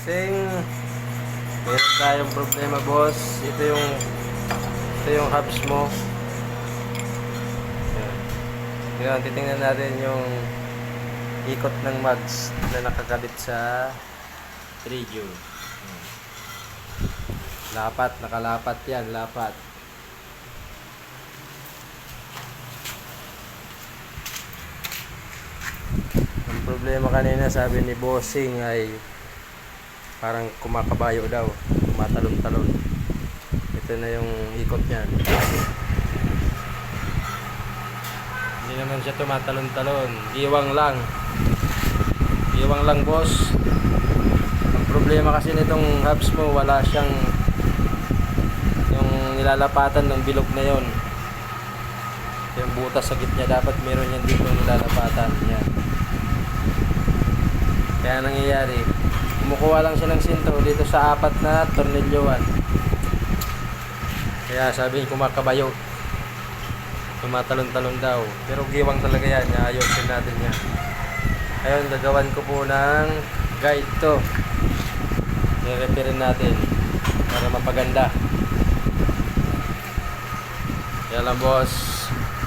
Sing, meron tayong problema boss. Ito yung ito yung hubs mo. Ngayon, titingnan natin yung ikot ng mags na nakakabit sa radio. Yan. Lapat, nakalapat yan, lapat. Ang problema kanina sabi ni Bossing ay parang kumakabayo daw, tumatalon-talon. Ito na yung ikot niyan. Hindi naman siya tumatalon-talon, iwang lang. Iwang lang boss. Ang problema kasi nitong hubs mo, wala siyang yung nilalapatan ng bilog na yon. Yung butas sa gitna dapat meron yan dito nilalapatan. Yan. Kaya nangyayari, kumukuha lang siya ng sintro dito sa apat na tornilyoan. Kaya sabi niya kumakabayo. Tumatalon-talon daw. Pero giwang talaga yan. Ayusin natin yan. Ayun, gagawan ko po ng guide to. I-repairin natin para mapaganda. Yan lang boss.